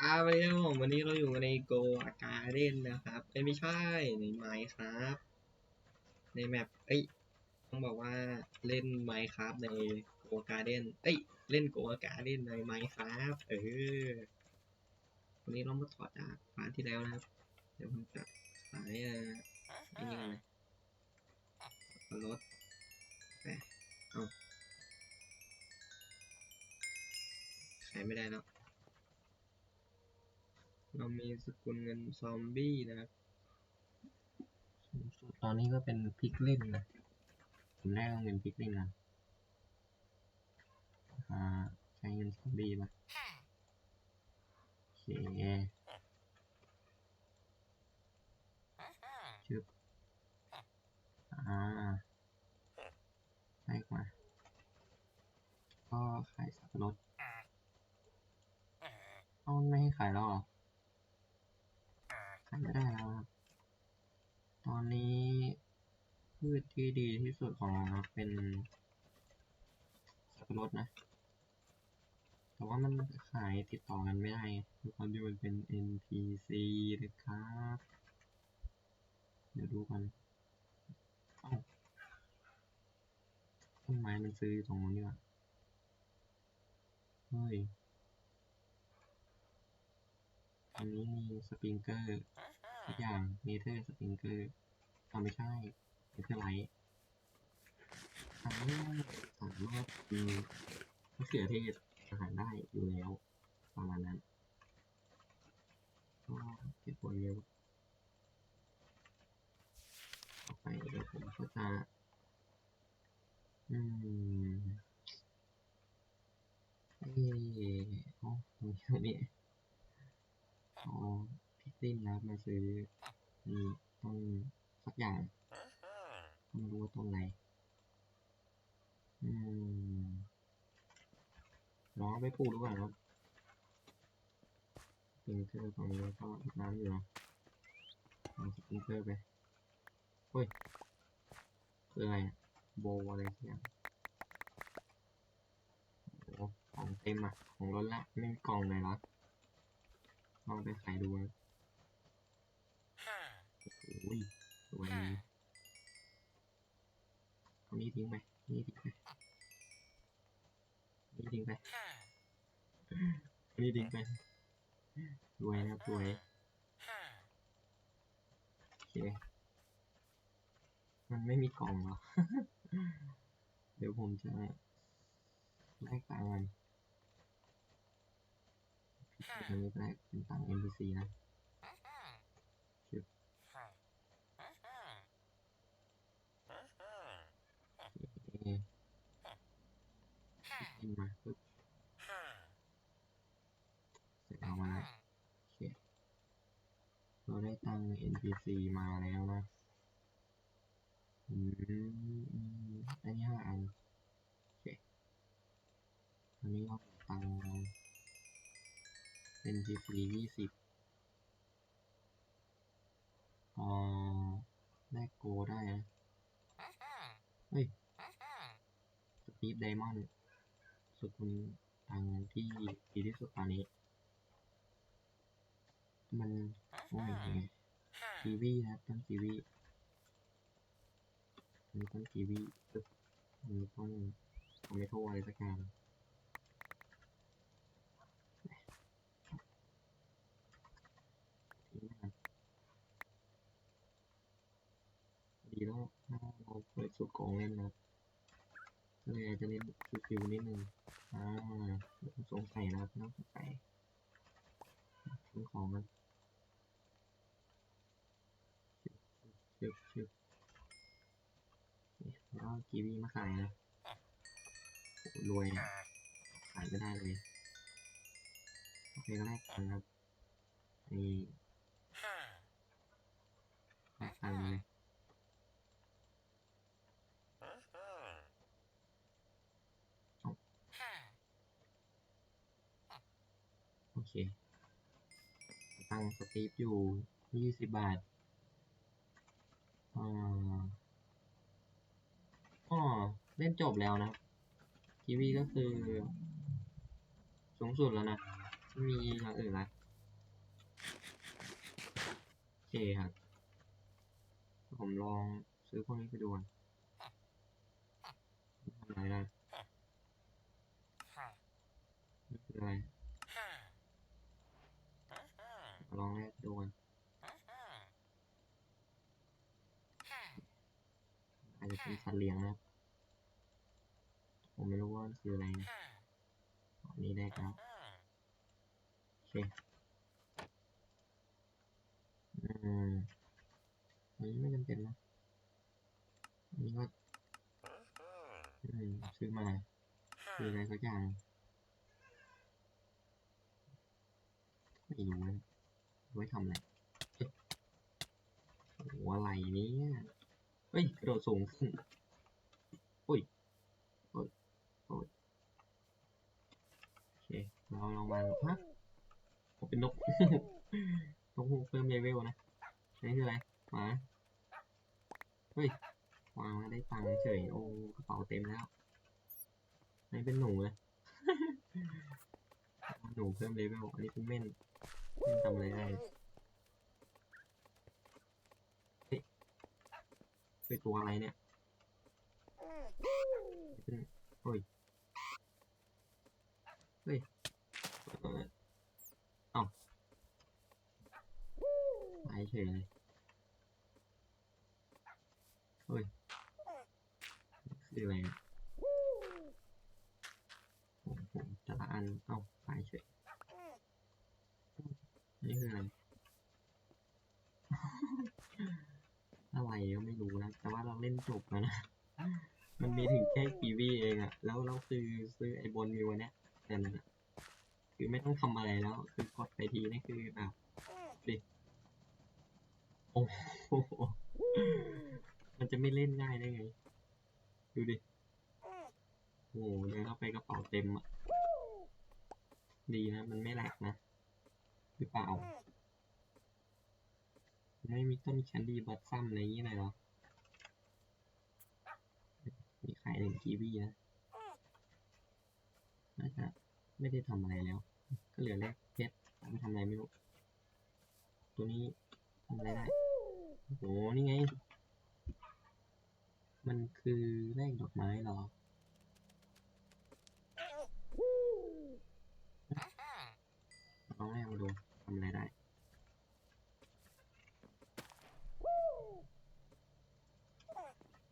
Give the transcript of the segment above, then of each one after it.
อาไปแล้วผมวันนี้เราอยู่ในโกอาการเล่นนะครับเอ้ยไม่ใช่ในไมค์ครับ ในแมปเอ้ยต้องบอกว่าเล่นไมค์ครับในโกการเด้นเอ้ยเล่นโกอาการเล่นในไมค์ครับเออวันนี้เรามาถอดจากพาร์ทที่แล้วนะครับ เดี๋ยวผมจะขายอ่อไอ้นี่กันเลยเอารถไปเอาขายไม่ได้แล้ว เรามีสกุลเงินซอมบี้นะครับตอนนี้ก็เป็นพิกเล่นนะผมแรกต้องเป็นพิกเล่นนะอ่าใช้เงินซอมบี้ปะโอเคชึบอ่าใช่กว่าก็ขายสับปะรดเอาไม่ให้ขายแล้วหรอ ขายไม่ได้แล้วครับ ตอนนี้พืชที่ดีที่สุดของเราครับเป็นสับปะรดนะ แต่ว่ามันขายติดต่อกันไม่ได้ทุกคนที่มันเป็น NPC นะครับ เดี๋ยวดูกันอ้าต้นไม้มันซื้ออยู่ตรงนู้นนี่หว่าเฮ้ย อันนี้มีสปริงเกอร์ทุกอย่างเนเธอร์สปริงเกอร์เอาไม่ใช่เนเธอร์ไลท์สามารถสามารถมีมะเขือเทศอาหารได้อยู่แล้ว ประมาณนั้นก็เก็บผลเร็วต่อไปเดี๋ยวผมก็จะ อืมเอ้ยโอ้ตรงนี้ตรงนี้ พิกลินนะครับมาซื้อนี่ต้นสักอย่างไม่รู้ว่าต้นอะไรอืมลองไปปลูกดูก่อนครับสปริงเกอร์ตรงนี้ก็น้ำอยู่นะเอาสปริงเกอร์ไปเฮ้ยคืออะไรโบอะไรเสักอย่างโอ้ของเต็มอะ ของล้นละไม่มีกล่องเลยเหรอลองไปขายดูนะ โอ้ยสวยเอานี้ทิ้งไปนี่ทิ้งไปนี่ทิ้งไปนี่ทิ้งไปรวยนะครับรวยโอเคมันไม่มีกล่องเหรอ เดี๋ยวผมจะแลกตังค์มันอันนี้ก็ได้เป็นตังค์ NPC นะชึบโอเค ขึ้นมาปึ๊บเสร็จเอามาแล้วโอเคเราได้ตัง NPC มาแล้วนะอืมอันนี้ห้าอันโอเคอันนี้เราตัง NPC ยี่สิบอ่าได้โกได้นะเฮ้ยสปีดไดมอนด์ สุดคุณทางที่ดีที่สุดตอนนี้ มันโอ้ยไงกีวีนะครับต้นกีวีอันนี้ต้นกีวีตึ๊บอันนี้ต้นโทเมโตอะไรสักอย่างทิ้งไปก่อนดีแล้วถ้าเราเปิดสูตรโกงเล่นนะครับ ก็เลยอาจจะเล่นฟิวๆนิดนึงอ่าสงสัยนะครับน้องสงสัยทิ้งของมันชึบชึบชึบแล้วเอากีวีมาขายนะโอ้รวยอะขายไม่ได้เลยโอเคก็แลกกันครับนี่แลกกันเลย เค ตังสตีฟอยู่ยี่สิบบาทอ่าอ๋อเล่นจบแล้วนะทีวีก็คือ สูงสุดแล้วนะไม่มีอย่างอื่นละโอเคครับ ผมลองซื้อพวกนี้ไปดูก่อนทำอะไรได้นี่คืออะไรลองแรกดูก่อนอาจจะ เป็นสัตว์เลี้ยงนะครับ ผมไม่รู้ว่าคืออะไรนะอันนี้ได้แล้วโอเค อืมอันนี้ไม่จำเป็นนะอันนี้ก็อืมซื้อมาคืออะไรสักอย่างไม่รู้ไว้ทำอะไรเอ๊ะโอ้โหอะไรเนี่ยเฮ้ยกระโดดสูงขึ้นอุ้ยโอ้ยโอ้ยโอเคเราลองมาฮะผมเป็นนกนกฮูกเพิ่มเลเวลนะนี่คืออะไรมาเฮ้ยวางแล้วได้ตังค์เฉยโอ้กระเป๋าเต็มแล้วนี่เป็นหนูเลยหนูเพิ่มเลเวลอันนี้เป็นเม่นเม่นทำอะไรได้ เฮ้ย เป็นตัวอะไรเนี่ยเฮ้ยเฮ้ยเอ้าตายเฉยเลยเฮ้ยคืออะไรเนี่ยโอ้โหแต่ละอันเอ้าตายเฉยนนี่คืออะไร อะไรก็ไม่รู้นะ แต่ว่าเราเล่นจบแล้วนะ มันมีถึงแค่กีวีเองอะแล้วเราซื้อซื้อไอ้บนมิวอันเนี้ยนั่นน่ะคือไม่ต้องทำอะไรแล้ว คือกดไปทีนี่คือแบบดิโอ้โหมันจะไม่เล่นง่ายได้ไง ดูดิโอ้โหเดินเข้าไปกระเป๋าเต็มอะดีนะ มันไม่แหลกนะ หรือเปล่า ไม่มีต้นแคนดี้บอสซัมอะไรอย่างงี้หน่อยเหรอ มีขายหนึ่งกีวีนะน่าจะไม่ได้ทำอะไรแล้ว ก็เหลือแลกเพชรเอาทำอะไรไม่รู้ ตัวนี้ทำอะไรได้ โอ้โห นี่ไง มันคือแลกดอกไม้หรอลองแรกมาดูทำอะไรได้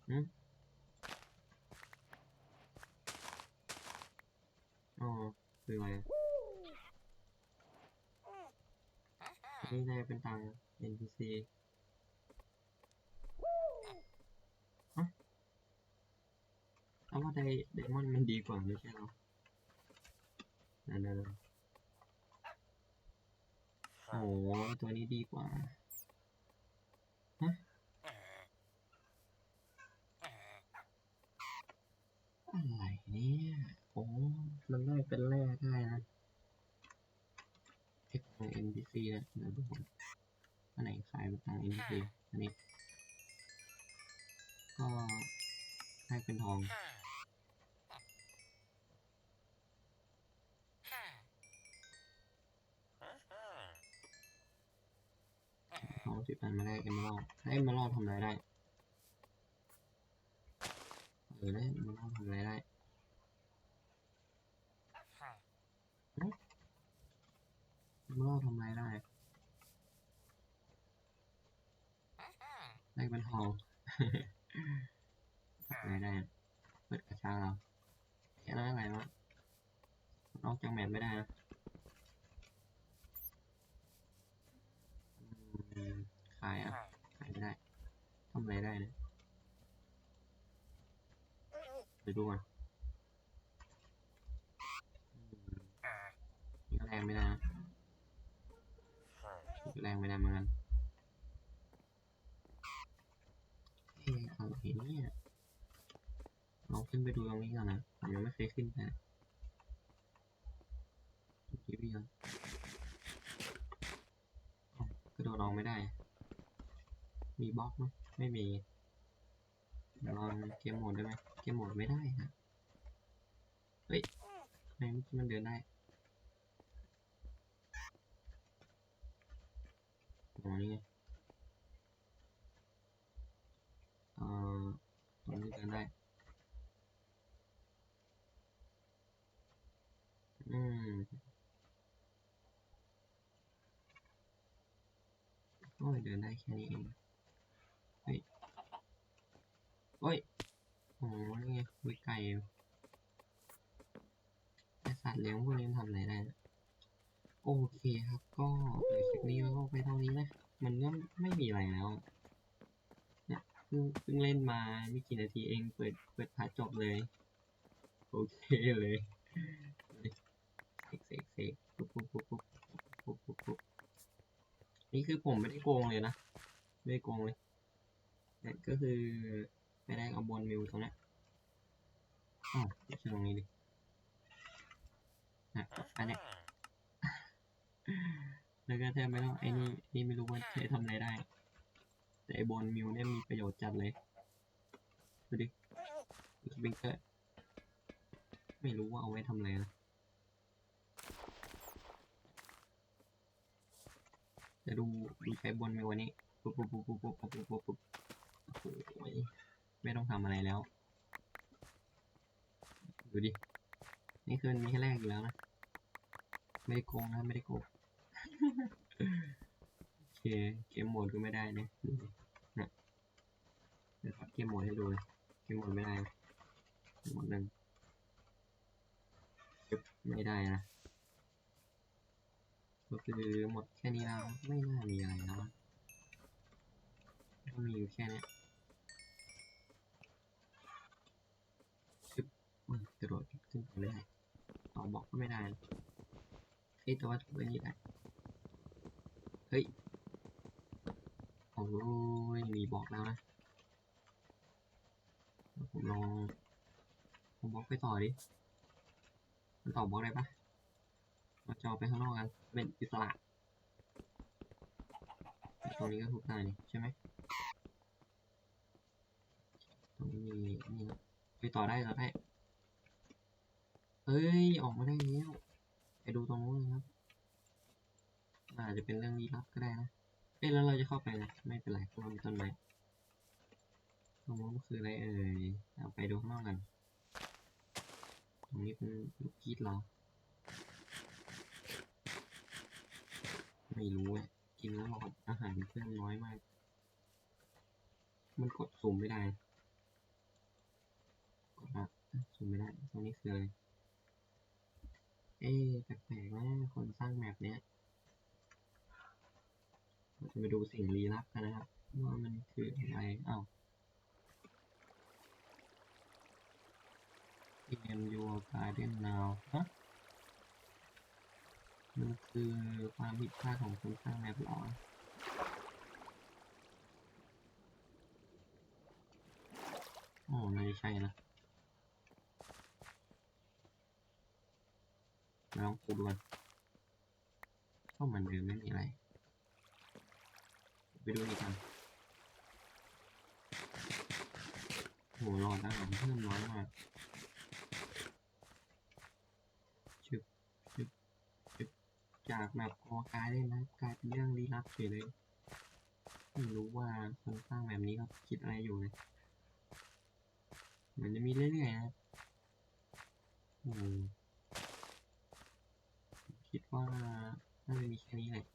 อืมอ๋อคืออะไรอะอันนี่ได้เป็นตังค์ NPC ฮะเอาว่าไดไดมอนด์มันดีกว่าไม่ใช่หรอนั่นนั่นโอ้ตัวนี้ดีกว่า ฮะ อะไรเนี่ยโอ้มันได้เป็นแร่ได้นะเอ็กของ NPC นะเดี๋ยวดูผมอันไหนขายเป็นตัง NPC อันนี้ ก็ได้เป็นทองทองสิบอันมาได้เอมเมอรัลถ้าเอมเมอรัลทำอะไรได้เออได้เอมมรัลทำอะไรได้ เอมเมอรัลทำอะไรได้ ได้เป็นทองทำอะไรได้อะเปิดกระชาเราแค่นั้นอะไรวะนอกจากแมปไม่ได้นะอืมขายอะขายไม่ได้ทำอะไรได้นะไปดูก่อนอืมนี่ก็แรงไม่ได้นะนี่ก็แรงไม่ได้เหมือนกัน เอ๊ะอะไรเนี่ยลองขึ้นไปดูตรงนี้ก่อนนะผมยังไม่เคยขึ้นไปนะดูทีวีก่อนอ้ากระโดดลองไม่ได้ มีบล็อกไหมไม่มีเดี๋ยวลองเกมโหมดได้ไหมเกมโหมดไม่ได้นะเฮ้ยทำไมมันเดินได้อ๋อนี่ไง อ่อตรงนี้เดินได้อืมโอ้ยเดินได้แค่นี้เองเฮ้ยโอ้ยโอ้นี่ไงวิไก่ไอสัตว์เลี้ยงพวกนี้ทำอะไรได้นะโอเคครับก็คลิปนี้เราก็ไปเท่านี้นะ มันก็ไม่มีอะไรแล้ว พิ่งเพิ่งเล่นมาไม่กี่นาทีเองเปิดเปิดพาร์ทจบเลย โอเคเลยเสกเสกเสกปุ๊บปุ๊บปุ๊บปุ๊บปุ๊บปุ๊บปุ๊บนี่คือผมไม่ได้โกงเลยนะ ไม่ได้โกงเลยเนี่ยก็คือไปได้เอาบอลมิวตรงนี้ยอ๋อไม่ใช่ตรงนี้ดินะอันเนี้ยแล้วก็แทบไม่ต้องไอ้นี่นี่ไม่รู้ว่าใช้ทำอะไรได้ แต่ไอบอลมิวเนี่ยมีประโยชน์จัดเลย ดูดิสปริงเกอร์ไม่รู้ว่าเอาไว้ทำอะไรนะจะดูดูใช้บอลมิวอันนี้ปุ๊บปุ๊บปุ๊บปุ๊บปุ๊บปุ๊บปุ๊บปุ๊บโอ้โหไม่ต้องทำอะไรแล้ว ดูดิ นี่คือมีแค่แรกอยู่แล้วนะ ไม่ได้โกงนะ ไม่ได้โกง เคเกมโหมดก็ไม่ได้นะนะเดี๋ยวเกมโหมดให้ดูเลยเกมโหมดไม่ได้เกมหมดหนึ่งไม่ได้นะก็คือหมดแค่นี้แล้วไม่น่ามีอะไรแล้วก็มีอยู่แค่นี้ยจึ๊บมันกระโดดขึ้นไปได้ต่อบอกก็ไม่ได้เฮ้ยแต่ว่าถูกไอ้นี่ได้เฮ้ย โอ้ยมีบอกแล้วนะเดี๋ยวผมลองผมบล็อกไปต่อดิ มันต่อบล็อกได้ปะเราจะออกไปข้างนอกกัน เป็นอิสระตรงนี้ก็ถูกได้นี่ใช่ไหมตรงนี้มีนี่ไปต่อได้ต่อได้เฮ้ย ออกมาได้แล้วไปดูตรงนู้นเลยครับอาจจะเป็นเรื่องลี้ลับก็ได้นะ อ๊ะแล้วเราจะเข้าไปนะ ไม่เป็นไรเพราะมีต้นไม้ตรงนู้นคืออะไรเอ่ยเอาไปดูข้างนอกกันตรงนี้เป็นลูกกรีดเราไม่รู้อะกินแล้วหลอดอาหารเพิ่มน้อยมาก มันกดสุ่มไม่ได้ กดมาสุ่มไม่ได้ตรงนี้คืออะไรเอ๊ะแปลกๆนะคนสร้างแมปเนี้ย เราจะไปดูสิ่งลี้ลับกันนะครับ ว่ามันคืออะไรอ้าว PM your garden now ฮะมันคือความผิดพลาดของคนสร้างแมปหรอโอ้ไม่ใช่นะลองปูดก่อนก็เหมือนเดิมไม่มีอะไร ไปดูนี่กันโหหลอดอาหารเพิ่มน้อยมากชึบชึบชึบจากแบบกอกายได้นะกลายเป็นเรื่องลี้ลับเฉยเลยไม่รู้ว่าคนสร้างแบบนี้เขาคิดอะไรอยู่เลยเหมือนจะมีเรื่อยๆนะโอ้โหคิดว่าน่าจะมีแค่นี้แหละ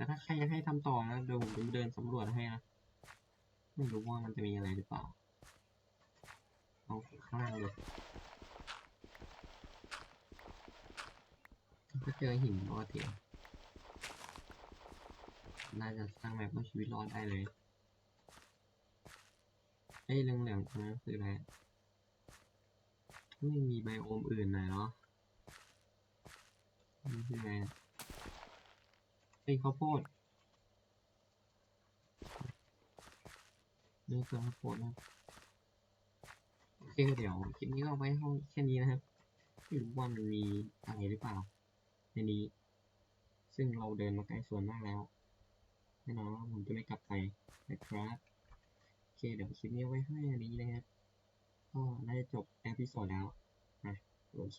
แต่ถ้าใครอยากให้ทำต่อนะเดี๋ยวผมจะเดินสำรวจให้นะไม่รู้ว่ามันจะมีอะไรหรือเปล่าเอาข้างล่างเลยก็เจอหินปกติน่าจะสร้างแบบเอาชีวิตรอดได้เลยไอ้เรื่องเหลืองๆตรงนั้นคืออะไรไม่มีไบโอมอื่นหน่อยเหรอนี่คืออะไร อะไอ้ยข้าวโพดเรื่องเครื่อข้าวโพดนะโอเคเดี๋ยวคลิปนี้ก็เอาไว้แค่นี้นะครับไม่รู้ว่ามันมีอะไรหรือเปล่า ในนี้ ซึ่งเราเดินมาไกล้สวนมากแล้วแน่นอนว่าผมจะไม่กลับไปนะครับโอเคเดี๋ยวคลิปนี้ไว้ให้อันนี้นะครับก็น่าจะจบเอพิโซดแล้วนะโอเค